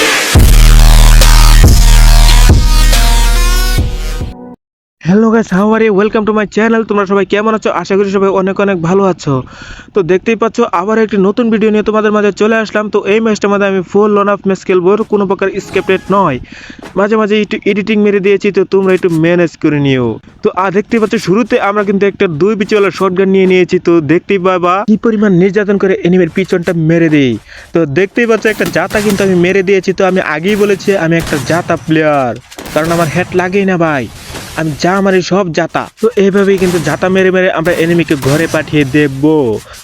Yes! Hello guys how are you welcome to my channel তোমরা সবাই কেমন আছো? আশা করি সবাই অনেক অনেক ভালো আছো। তো দেখতেই পাচ্ছ, আবার একটি নতুন ভিডিও নিয়ে তোমাদের মাঝে চলে আসলাম। তো এই ম্যাচটার মধ্যে আমি ফুল লন অফ ম্যাচ খেলব কোনো প্রকার স্ক্রিপ্টেড নয়। মাঝে মাঝে একটু এডিটিং মেরে দিয়েছি, তো তোমরা একটু ম্যানেজ করে নিও। তো আর দেখতেই পাচ্ছ, শুরুতে আমরা কিন্তু একটা দুই পিচওয়ালা শর্ট গান নিয়ে নিয়েছি, তো দেখতেই পাবা কি পরিমাণ নির্যাতন করে এনিমের পিছনটা মেরে দেই। তো দেখতেই পাচ্ছ, একটা জাতা কিন্তু আমি মেরে দিয়েছি, তো আমি আগেই বলেছি, আমি একটা জাতা প্লেয়ার কারণ আমার হেড লাগেই না ভাই। আমি যা মারি সব জাতা তো এইভাবেই কিন্তু জাতা মেরে মেরে আমরা এনিমিকে ঘরে পাঠিয়ে দেব।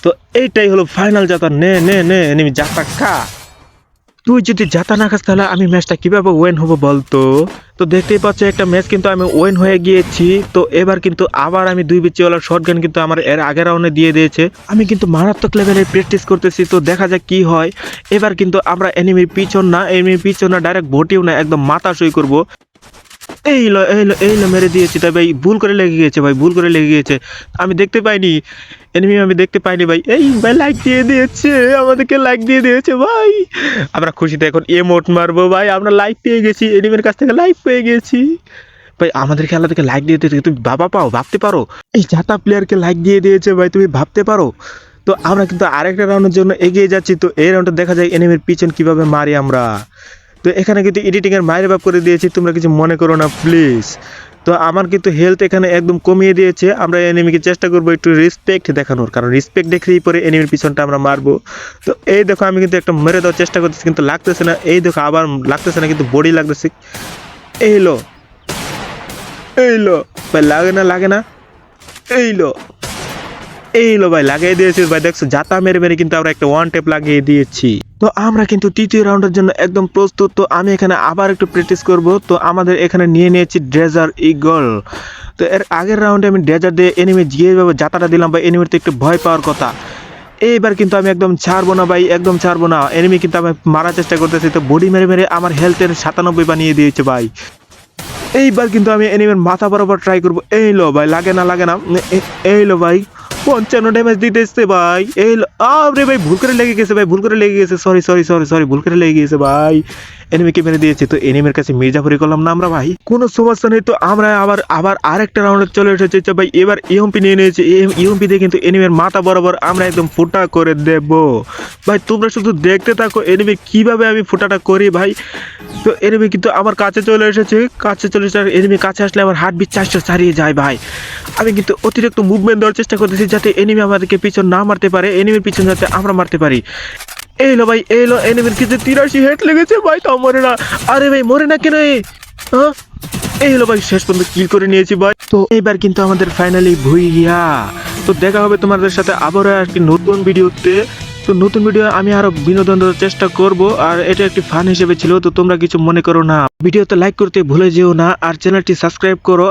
তো এইটাই হলো ফাইনাল জাতা নে নে নে এনিমি জাতা খা। তুই যদি জাতা না খাস তাহলে আমি ম্যাচটা কীভাবে ওয়েন হব বলতো? তো দেখতেই পাচ্ছ একটা ম্যাচ কিন্তু আমি ওয়েন হয়ে গিয়েছি। তো এবার কিন্তু আবার আমি দুই বিচিওয়ালা শর্ট গান কিন্তু আমার এর আগের রাউন্ডে দিয়ে দিয়েছে। আমি কিন্তু মারাত্মক লেভেলে প্র্যাকটিস করতেছি, তো দেখা যাক কি হয়। এবার কিন্তু আমরা এনিমির পিছন না এনিমির পিছন না ডাইরেক্ট ভটিও না, একদম মাথা সই করব। এই এই লো, এই মেরে দিয়েছি। তাই ভাই, ভুল করে লেগে গিয়েছে ভাই, ভুল করে লেগে গিয়েছে। আমি দেখতে পাইনি। এনিমি আমি দেখতে পাইনি ভাই। এই ভাই লাইক দিয়ে দিয়েছে। আমাদেরকে লাইক দিয়ে দিয়েছে ভাই। আমরা খুশিতে এখন এমোট মারবো ভাই। আমরা লাইক পেয়ে গেছি। এনিমির কাছ থেকে লাইক পেয়ে গেছি। ভাই, আমাদের খেলা থেকে লাইক দিয়ে দিয়েছে। তুমি বাবা পাও, ভাবতে পারো? এই জাতা প্লেয়ারকে লাইক দিয়ে দিয়েছে ভাই, তুমি ভাবতে পারো? তো আমরা কিন্তু আরেকটা রাউন্ডের জন্য এগিয়ে যাচ্ছি। তো এই রাউন্ডে দেখা যায় এনিমির পিছন কীভাবে মারি আমরা। তো এখানে কিন্তু এডিটিংয়ের মায়ের বাপ করে দিয়েছি, তোমরা কিছু মনে করো না প্লিজ তো আমার কিন্তু হেলথ এখানে একদম কমিয়ে দিয়েছে, আমরা এনিমিকে চেষ্টা করব একটু রেসপেক্ট দেখানোর, কারণ রেসপেক্ট দেখলেই পরে এনিমির পিছনটা আমরা মারবো। তো এই দেখো, আমি কিন্তু একটা মেরে দেওয়ার চেষ্টা করতেছি, কিন্তু লাগতেছে না। এই দেখো, আবার লাগতেছে না, কিন্তু বডি লাগতেছে। এই লো। এই লো। ভাই, লাগে না লাগে না। এই লো। এই লো, ভাই, লাগিয়ে দিয়েছি। ভাই, দেখছ জাতা মেরে মেরে কিন্তু আমরা একটা ওয়ান টেপ লাগিয়ে দিয়েছি। তো আমরা কিন্তু তৃতীয় রাউন্ডের জন্য একদম প্রস্তুত। তো আমি এখানে আবার একটু প্র্যাকটিস করব। তো আমাদের এখানে নিয়ে নিয়েছি ড্রেজার ইগল তো এর আগের রাউন্ডে আমি ড্রেজার দিয়ে এনিমি যেভাবে জাতাটা দিলাম বা এনিমির তো একটু ভয় পাওয়ার কথা, এইবার কিন্তু আমি একদম ছাড়বো না ভাই, একদম ছাড়বো না। এনিমি কিন্তু আমি মারার চেষ্টা করতেছি, তো বডি মেরে মেরে আমার হেলথের সাতানব্বই বানিয়ে দিয়েছে ভাই। এইবার কিন্তু আমি এনিমের মাথা বরাবর ট্রাই করব। এই লো ভাই, লাগে না লাগে না। এই লো ভাই। পঞ্চান্ন ড্যামেজ দিতেছে ভাই। এই আরে ভাই, ভুল করে লেগে গেছে ভাই, ভুল করে লেগে গেছে। সরি সরি সরি সরি ভুল করে লেগে গেছে ভাই। এনিমিকে মেরে দিয়েছে, তো এনিমের কাছে মির্জাফরি করলাম না আমরা ভাই। কোনো সমস্যা নেই, তো আমরা আবার আবার আরেকটা রাউন্ডে চলে এসেছে। তো ভাই, এবার ইউএমপি নিয়ে নিয়েছে। ইউএমপি দিয়ে কিন্তু এনিমের মাথা বরাবর আমরা একদম ফুটা করে দেব। ভাই, তোমরা শুধু দেখতে থাকো এনিমি কীভাবে আমি ফুটাটা করি ভাই। তো এনিমি কিন্তু আমার কাছে চলে এসেছে। কাছে চলে এসেছে এনিমি কাছে আসলে আমার হার্ট বিট চারশো ছাড়িয়ে যায় ভাই। আমি কিন্তু অতিরিক্ত মুভমেন্ট দেওয়ার চেষ্টা করতেছি যাতে এনিমি আমাদেরকে পিছন না মারতে পারে এনিমির পিছন যাতে আমরা মারতে পারি। এলো ভাই এলো এনিমির কিন্তু তিরাশি হেড লেগেছে ভাই, তাও মরে না। আরে ভাই, মরে না কেন হ্যাঁ? এই হলো ভাই, শেষ পর্যন্ত কিল করে নিয়েছি ভাই। তো এবার কিন্তু আমাদের ফাইনালি ভুইয়া। তো দেখা হবে তোমাদের সাথে আবারও একটি নতুন ভিডিওতে। তো নতুন ভিডিও আমি আরও বিনোদন দেওয়ার চেষ্টা করব, আর এটা একটি ফান হিসেবে ছিল, তো তোমরা কিছু মনে করো না। ভিডিওতে লাইক করতে ভুলে যেও না, আর চ্যানেলটি সাবস্ক্রাইব করো।